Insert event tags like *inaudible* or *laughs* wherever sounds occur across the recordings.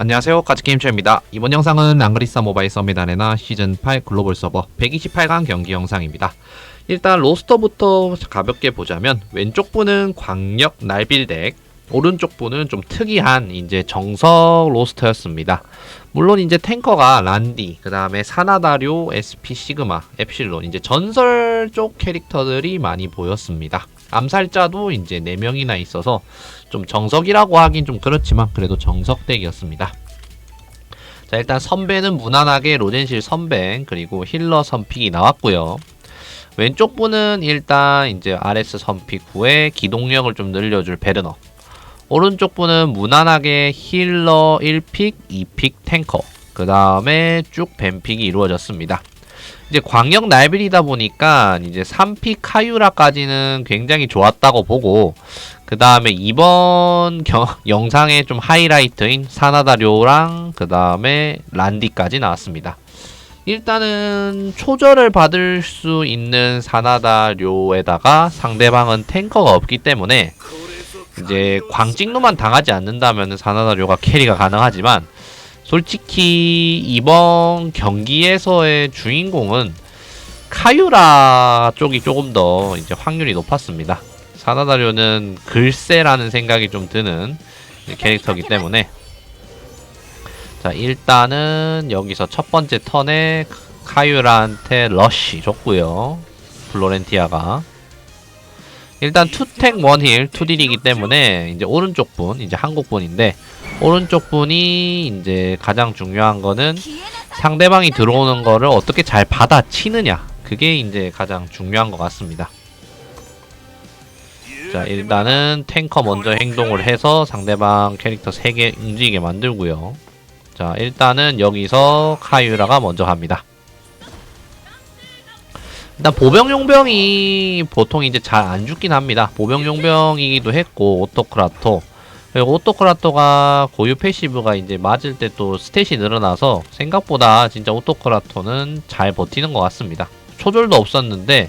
안녕하세요. 까치게임쇼입니다. 이번 영상은 앙그리사 모바일 서밋 아레나 시즌8 글로벌 서버 128강 경기 영상입니다. 일단 로스터부터 가볍게 보자면 왼쪽 부는 광역 날빌덱 오른쪽 부는 좀 특이한 이제 정석 로스터였습니다. 물론 이제 탱커가 란디 그 다음에 사나다료 SP 시그마 엡실론 이제 전설 쪽 캐릭터들이 많이 보였습니다 암살자도 이제 4명이나 있어서 좀 정석이라고 하긴 좀 그렇지만 그래도 정석덱이었습니다. 자 일단 선배는 무난하게 로젠실 선배 그리고 힐러 선픽이 나왔고요. 왼쪽 분은 일단 이제 RS 선픽 후에 기동력을 좀 늘려줄 베르너 오른쪽 분은 무난하게 힐러 1픽, 2픽 탱커 그 다음에 쭉 뱀픽이 이루어졌습니다. 이제 광역 날빌이다 보니까 이제 3픽 카유라까지는 굉장히 좋았다고 보고 그 다음에 이번 겨, *laughs* 영상의 좀 하이라이트인 사나다료랑 그 다음에 란디까지 나왔습니다. 일단은 초절을 받을 수 있는 사나다료에다가 상대방은 탱커가 없기 때문에 이제 광찍노만 당하지 않는다면 사나다료가 캐리가 가능하지만 솔직히 이번 경기에서의 주인공은 카유라 쪽이 조금 더 이제 확률이 높았습니다. 사나다료는 글쎄라는 생각이 좀 드는 캐릭터이기 때문에. 자 일단은 여기서 첫 번째 턴에 카유라한테 러쉬 줬고요. 플로렌티아가. 일단 투탱 원힐 투딜이기 때문에 이제 오른쪽 분 이제 한국 분인데 오른쪽 분이 이제 가장 중요한 거는 상대방이 들어오는 거를 어떻게 잘 받아치느냐. 그게 이제 가장 중요한 것 같습니다. 자 일단은 탱커 먼저 행동을 해서 상대방 캐릭터 3개 움직이게 만들고요. 자 일단은 여기서 카유라가 먼저 갑니다. 일단 보병용병이 보통 이제 잘 안 죽긴 합니다. 보병용병이기도 했고 오토크라토 오토크라토가 고유 패시브가 이제 맞을 때 또 스탯이 늘어나서 생각보다 진짜 오토크라토는 잘 버티는 것 같습니다 초절도 없었는데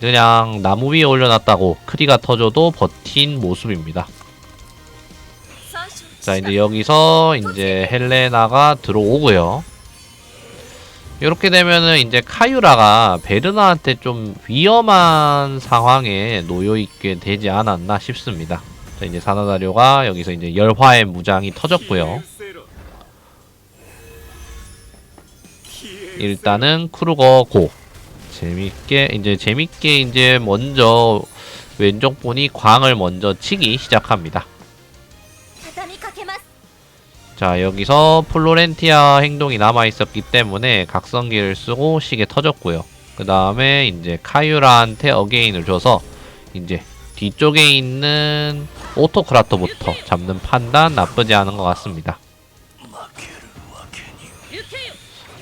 그냥 나무 위에 올려놨다고 크리가 터져도 버틴 모습입니다. 자 이제 여기서 이제 헬레나가 들어오고요. 이렇게 되면은 이제 카유라가 베르나한테 좀 위험한 상황에 놓여 있게 되지 않았나 싶습니다. 자 이제 사나다료가 여기서 이제 열화의 무장이 터졌고요. 일단은 크루거 고 재밌게 이제 재밌게 이제 먼저 왼쪽 분이 광을 먼저 치기 시작합니다. 자 여기서 플로렌티아 행동이 남아 있었기 때문에 각성기를 쓰고 시계 터졌고요. 그 다음에 이제 카유라한테 어게인을 줘서 이제 뒤쪽에 있는 오토크라토부터 잡는 판단 나쁘지 않은 것 같습니다.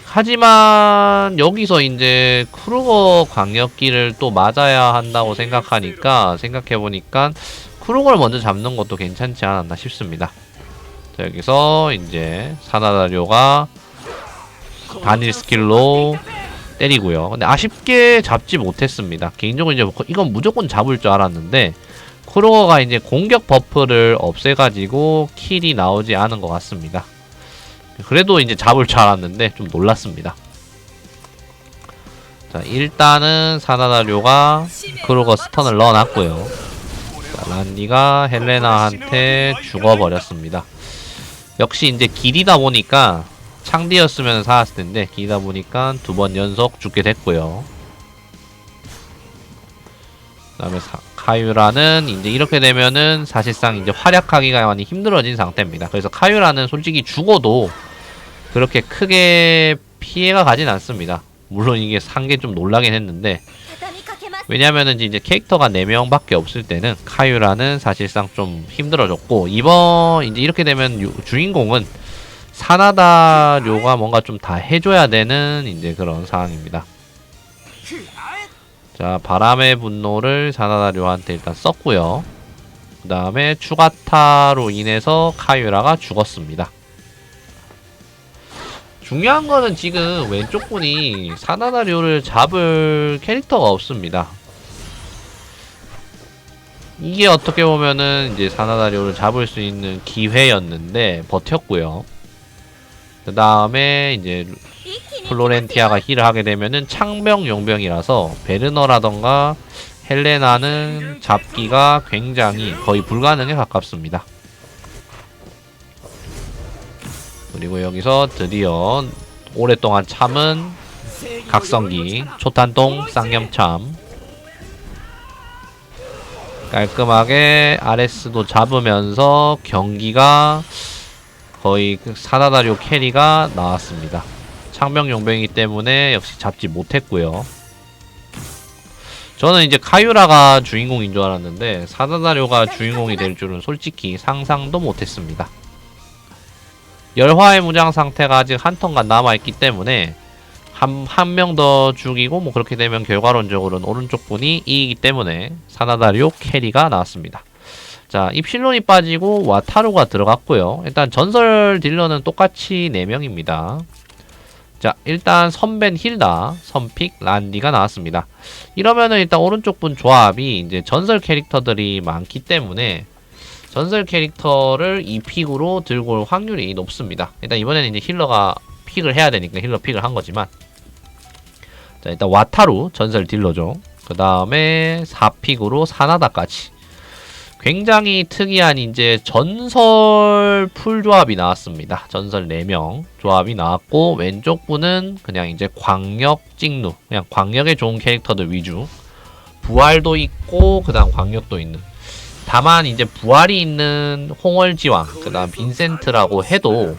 하지만 여기서 이제 크루거 광역기를 또 맞아야 한다고 생각하니까 생각해보니까 크루거를 먼저 잡는 것도 괜찮지 않았나 싶습니다. 자, 여기서 이제 사나다료가 단일 스킬로 때리고요. 근데 아쉽게 잡지 못했습니다. 개인적으로 이제 이건 무조건 잡을 줄 알았는데 크루거가 이제 공격 버프를 없애가지고 킬이 나오지 않은 것 같습니다. 그래도 이제 잡을 줄 알았는데 좀 놀랐습니다. 자 일단은 사나다료가 크루거 스턴을 넣어놨고요. 자, 란디가 헬레나한테 죽어버렸습니다. 역시 이제 길이다 보니까 창디였으면 살았을 텐데 길이다 보니까 두 번 연속 죽게 됐고요. 그 다음에 사, 카유라는 이제 이렇게 되면은 사실상 이제 활약하기가 많이 힘들어진 상태입니다. 그래서 카유라는 솔직히 죽어도 그렇게 크게 피해가 가진 않습니다. 물론 이게 산 게 좀 놀라긴 했는데 왜냐면은 이제 캐릭터가 4명밖에 없을 때는 카유라는 사실상 좀 힘들어졌고 이번 이제 이렇게 되면 유, 주인공은 사나다료가 뭔가 좀 다 해줘야 되는 이제 그런 상황입니다. 자 바람의 분노를 사나다료한테 일단 썼고요. 그 다음에 추가타로 인해서 카유라가 죽었습니다. 중요한 거는 지금 왼쪽 분이 사나다료를 잡을 캐릭터가 없습니다. 이게 어떻게 보면은 이제 사나다료를 잡을 수 있는 기회였는데 버텼고요. 그 다음에 이제 플로렌티아가 힐을 하게 되면은 창병 용병이라서 베르너라던가 헬레나는 잡기가 굉장히 거의 불가능에 가깝습니다. 그리고 여기서 드디어 오랫동안 참은 각성기 초탄동 쌍염참 깔끔하게 아레스도 잡으면서 경기가 거의 그 사다다리오 캐리가 나왔습니다. 창병 용병이기 때문에 역시 잡지 못했고요. 저는 이제 카유라가 주인공인 줄 알았는데 사다다료가 주인공이 될 줄은 솔직히 상상도 못했습니다. 열화의 무장 상태가 아직 한 턴간 남아있기 때문에 한 한 명 더 죽이고 뭐 그렇게 되면 결과론적으로는 오른쪽 분이 이기기 때문에 사나다리오 캐리가 나왔습니다. 자 입실론이 빠지고 와타루가 들어갔고요. 일단 전설 딜러는 똑같이 4명입니다. 자 일단 선벤 힐다 선픽 란디가 나왔습니다. 이러면은 일단 오른쪽 분 조합이 이제 전설 캐릭터들이 많기 때문에 전설 캐릭터를 이 픽으로 들고 올 확률이 높습니다. 일단 이번에는 이제 힐러가 픽을 해야 되니까 힐러 픽을 한 거지만 자 일단 와타루 전설 딜러죠. 그 다음에 4픽으로 사나다까지 굉장히 특이한 이제 전설 풀 조합이 나왔습니다. 전설 4명 조합이 나왔고 왼쪽 분은 그냥 이제 광역 찍누 그냥 광역에 좋은 캐릭터들 위주 부활도 있고 그 다음 광역도 있는 다만 이제 부활이 있는 홍월지왕 그 다음 빈센트라고 해도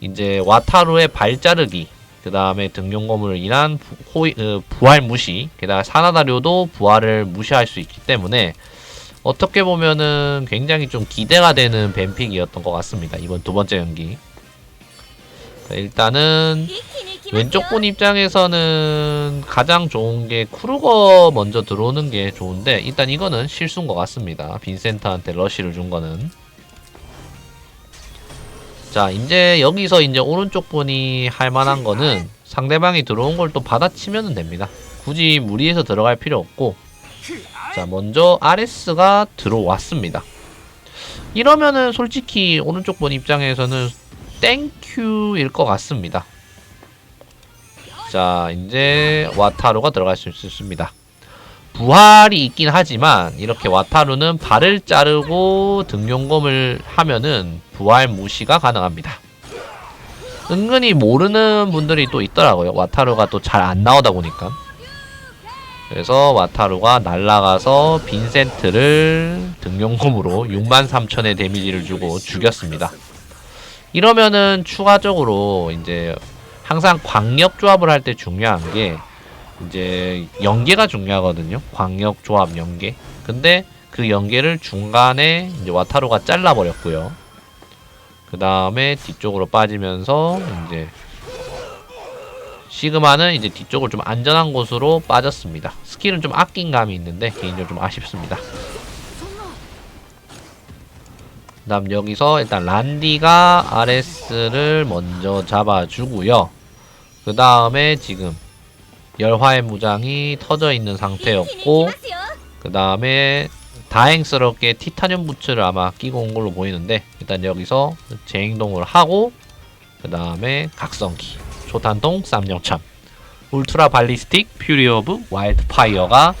이제 와타루의 발자르기 그 다음에 등용검으로 인한 부, 호이, 어, 부활 무시 게다가 사나다료도 부활을 무시할 수 있기 때문에 어떻게 보면은 굉장히 좀 기대가 되는 뱀픽이었던 것 같습니다. 이번 두 번째. 자, 일단은 왼쪽 분 입장에서는 가장 좋은 게 크루거 먼저 들어오는 게 좋은데 일단 이거는 실수인 것 같습니다. 빈센트한테 러쉬를 준 거는. 자 이제 여기서 이제 오른쪽 분이 할 만한 거는 상대방이 들어온 걸 또 받아치면 됩니다. 굳이 무리해서 들어갈 필요 없고 자 먼저 아레스가 들어왔습니다. 이러면은 솔직히 오른쪽 분 입장에서는 땡큐일 것 같습니다. 자 이제 와타루가 들어갈 수 있습니다. 부활이 있긴 하지만 이렇게 와타루는 발을 자르고 등용검을 하면은 부활 무시가 가능합니다. 은근히 모르는 분들이 또 있더라고요. 와타루가 또 잘 안 나오다 보니까. 그래서 와타루가 날라가서 빈센트를 등용검으로 63,000의 데미지를 주고 죽였습니다. 이러면은 추가적으로 이제 항상 광역 조합을 할 때 중요한 게 이제 연계가 중요하거든요. 광역 조합 연계. 근데 그 연계를 중간에 이제 와타루가 잘라 버렸고요. 그 다음에 뒤쪽으로 빠지면서 이제 시그마는 이제 뒤쪽을 좀 안전한 곳으로 빠졌습니다. 스킬은 좀 아낀 감이 있는데 개인적으로 좀 아쉽습니다. 그 다음 여기서 일단 란디가 아레스를 먼저 잡아주고요. 그 다음에 지금 열화의 무장이 터져 있는 상태였고 그 다음에 다행스럽게 티타늄 부츠를 아마 끼고 온 걸로 보이는데 일단 여기서 재행동을 하고 그 다음에 각성기 초탄동 쌈영참 울트라 발리스틱 퓨리 오브 와일드 파이어가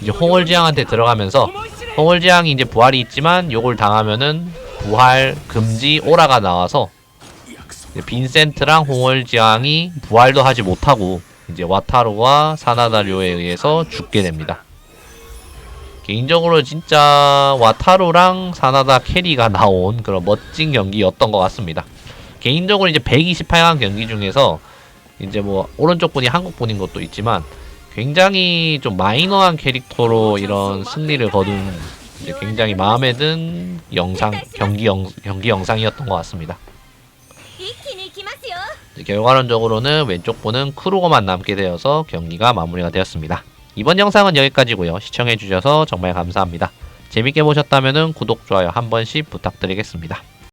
이제 홍월지향한테 들어가면서 홍월지향이 이제 부활이 있지만 요걸 당하면은 부활 금지 오라가 나와서 빈센트랑 홍월지향이 부활도 하지 못하고 이제 와타루와 사나다료에 의해서 죽게 됩니다. 개인적으로 진짜 와타루랑 사나다 캐리가 나온 그런 멋진 경기였던 것 같습니다. 개인적으로 이제 128강 경기 중에서 이제 뭐 오른쪽 분이 한국 분인 것도 있지만 굉장히 좀 마이너한 캐릭터로 이런 승리를 거둔 이제 굉장히 마음에 든 영상 경기 영 경기 영상이었던 것 같습니다. 결과론적으로는 왼쪽 분은 크루거만 남게 되어서 경기가 마무리가 되었습니다. 이번 영상은 여기까지고요. 시청해주셔서 정말 감사합니다. 재밌게 보셨다면 구독, 좋아요 한 번씩 부탁드리겠습니다.